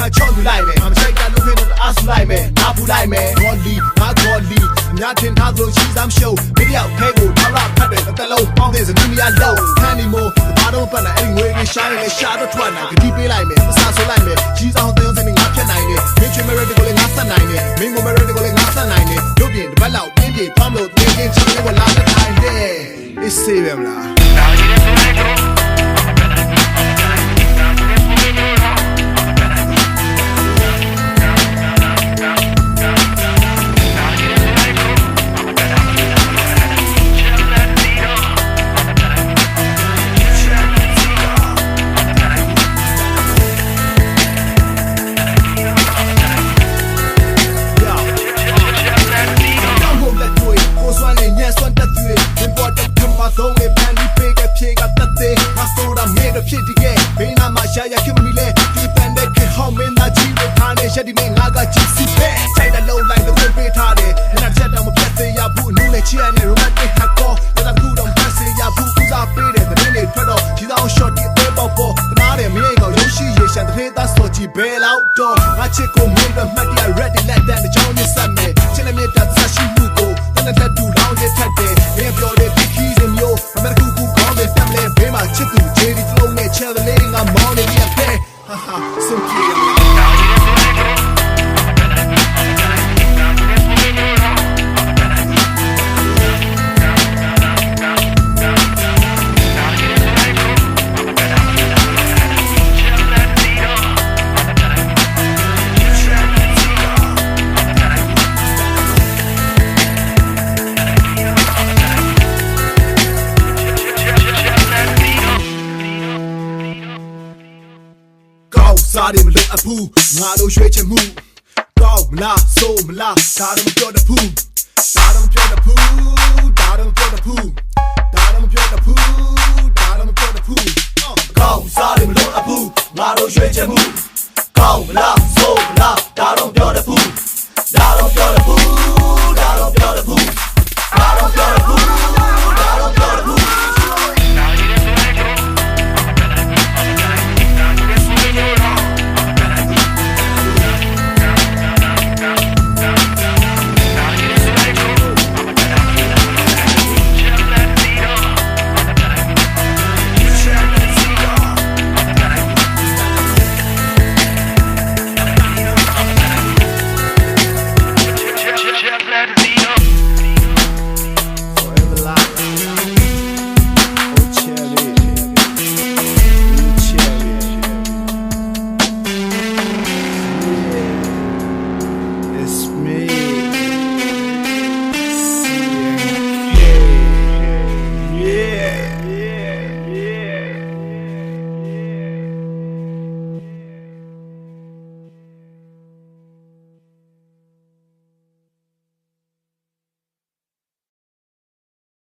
ခံချော့လူလိုက်မယ်မမချိုက်တာလူတွေတော့အားစုလိုက်မယ်အားပူလိုက်မယ် Golly ငါ Golly အများထင်ထားသလိုရှိစမ်းရှုပ်မိတယောက်ခဲကိုထောက်လာဖတ်တယ်တစ်သက်လုံးပေါင်းတဲ့စနူးများလုံးဟန်နီမိုဘာတော့ပတ်လာအဲ့ဒီငွေကြီးရှာနေလဲရှာတော့ထွက်လာကြည့်ပေးလိုက်မယ်အစားဆိုလိုက်မယ်ကြီးဆောင်တဲ့ုံစနေငါဖြတ်နိုင်တယ်မင်းချွေမဲရက်တွေကိုလည်းငါဆက်နိုင်တယ်မင်းကိုမဲရက်တွေကိုလည်းငါဆက်နိုင်တယ်တို့ပြင်တပတ်လောက်ပြင်းပြင်းဖမ်းလို့တင်းတင်းချင်းဝလာတဲ့တိုင်းတယ် It's safe မလား ရှာရခင်မီလေဒီပန်တဲ့ခေဟောင်းမင်းသားကြီးတွေထားနေရှက်ဒီမင်းငါကကြည့်စီပဲစိုက်တဲ့လုံးလိုက်တော့ပေးထားတယ်နာချက်တော့မပြတ်သေးရဘူးအနူးနဲ့ချစ်ရတဲ့ romantic hardcore ဒါကခုတော့ဖတ်စေရဘူးဦးစားပေးတဲ့တဲ့နေထွက်တော့ဒီတော့ short ဒီအသေးပေါပေါတနာတယ်မင်းကောင်ရုပ်ရှိရေရှမ်းတဲ့သားစောကြည့်ဘဲလောက်တော့ငါချစ်ကိုမင်းပဲမှတ်တရ ready let that ကြောင်းနေစမ်းမယ်ချစ်နေမြတ်သက်ရှိမှုကိုတနက် စားတယ်မလို့အဖူးငါတို့ရွှေချင်မှုကောင်းမလားဆိုးမလားဒါတော့မပြောတဖူးဒါတော့မပြောတဖူးဒါတော့မပြောတဖူးဒါတော့မပြောတဖူးဒါတော့မပြောတဖူးကောင်းစားတယ်မလို့အဖူးငါတို့ရွှေချင်မှုကောင်းမလားဆိုးမလား